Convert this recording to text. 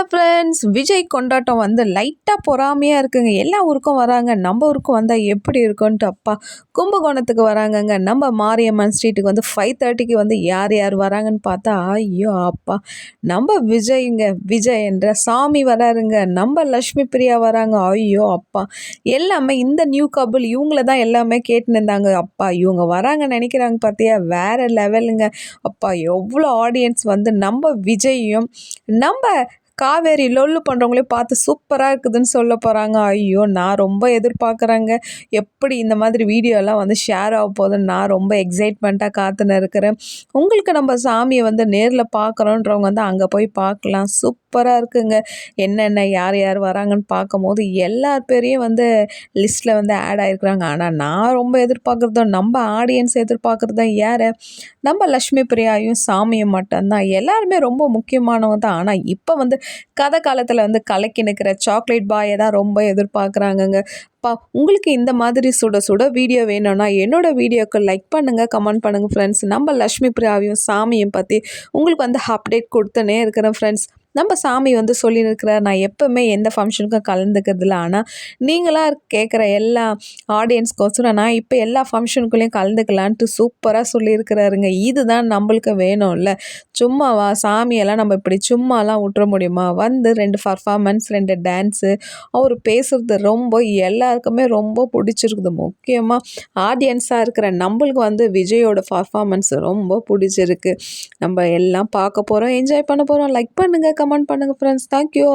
Hello friends Vijay கொண்டாட்டம் வந்து லைட்டாக பொறாமையாக இருக்குங்க. எல்லா ஊருக்கும் வராங்க. நம்ம ஊருக்கும் வந்தால் எப்படி இருக்கும்ன்ட்டு அப்பா கும்பகோணத்துக்கு வராங்கங்க. நம்ம மாரியம்மன் ஸ்ட்ரீட்டுக்கு வந்து ஃபைவ் தேர்ட்டிக்கு வந்து யார் யார் வராங்கன்னு பார்த்தா ஐயோ அப்பா. நம்ம விஜய்ங்க விஜய் என்ற சாமி வராருங்க. நம்ம லக்ஷ்மி பிரியா வராங்க. ஐயோ அப்பா. எல்லாமே இந்த நியூ கபுள் இவங்கள தான் எல்லாமே கேட்டுன்னு இருந்தாங்க. அப்பா இவங்க வராங்க நினைக்கிறாங்க பார்த்தியா வேறு லெவலுங்க அப்பா எவ்வளோ ஆடியன்ஸ் வந்து நம்ம விஜயும் நம்ம காவேரி லொல்லு பண்ணுறவங்களே பார்த்து சூப்பராக இருக்குதுன்னு சொல்ல போகிறாங்க ஐயோ நான் ரொம்ப எதிர்பார்க்குறேங்க. எப்படி இந்த மாதிரி வீடியோலாம் வந்து ஷேர் ஆக போகுதுன்னு நான் ரொம்ப எக்ஸைட்மெண்ட்டாக காத்துன்னு இருக்கிறேன். உங்களுக்கு நம்ம சாமியை வந்து நேரில் பார்க்குறோன்றவங்க வந்து அங்கே போய் பார்க்கலாம். சூப்பராக இருக்குங்க. என்னென்ன யார் யார் வராங்கன்னு பார்க்கும்போது எல்லார் பேரையும் வந்து லிஸ்ட்டில் வந்து ஆட் ஆகிருக்கிறாங்க ஆனால் நான் ரொம்ப எதிர்பார்க்குறதும் நம்ம ஆடியன்ஸ் எதிர்பார்க்குறதும் யார்? நம்ம லக்ஷ்மி பிரியாயும் சாமியும் மட்டும்தான். எல்லாருமே ரொம்ப முக்கியமானவங்க தான். ஆனால் இப்போ வந்து கதை காலத்தில் வந்து கலக்கி நிற்கிற சாக்லேட் பாயை தான் ரொம்ப எதிர்பார்க்குறாங்கங்க. பா உங்களுக்கு இந்த மாதிரி சுட சுட வீடியோ வேணும்னா என்னோடய வீடியோக்கு லைக் பண்ணுங்கள் கமெண்ட் பண்ணுங்கள் ஃப்ரெண்ட்ஸ் நம்ம லக்ஷ்மி பிரியாவையும் சாமியும் பற்றி உங்களுக்கு வந்து அப்டேட் கொடுத்துனே இருக்கிறேன் ஃப்ரெண்ட்ஸ் நம்ம சாமி வந்து சொல்லியிருக்கிறார் நான் எப்போவுமே எந்த ஃபங்க்ஷனுக்கும் கலந்துக்கிறதில்ல. ஆனால் நீங்களாக கேட்குற எல்லா ஆடியன்ஸ்க்கோசரம் நான் இப்போ எல்லா ஃபங்க்ஷனுக்குள்ளேயும் கலந்துக்கலான்ட்டு சூப்பராக சொல்லியிருக்கிறாருங்க. இதுதான் நம்மளுக்கு வேணும்ல. சும்மாவா சாமியெல்லாம் நம்ம இப்படி சும்மாலாம் விட்டுற முடியுமா? வந்து ரெண்டு பர்ஃபார்மன்ஸ் ரெண்டு டான்ஸு அவர் பேசுகிறது ரொம்ப எல்லாருக்குமே ரொம்ப பிடிச்சிருக்குது. முக்கியமாக ஆடியன்ஸாக இருக்கிற நம்மளுக்கு வந்து விஜயோட பர்ஃபார்மன்ஸ் ரொம்ப பிடிச்சிருக்கு. நம்ம எல்லாம் பார்க்க போகிறோம் என்ஜாய் பண்ண போகிறோம் லைக் பண்ணுங்கள் கமெண்ட் பண்ணுங்கள் ஃப்ரெண்ட்ஸ் தேங்க்யூ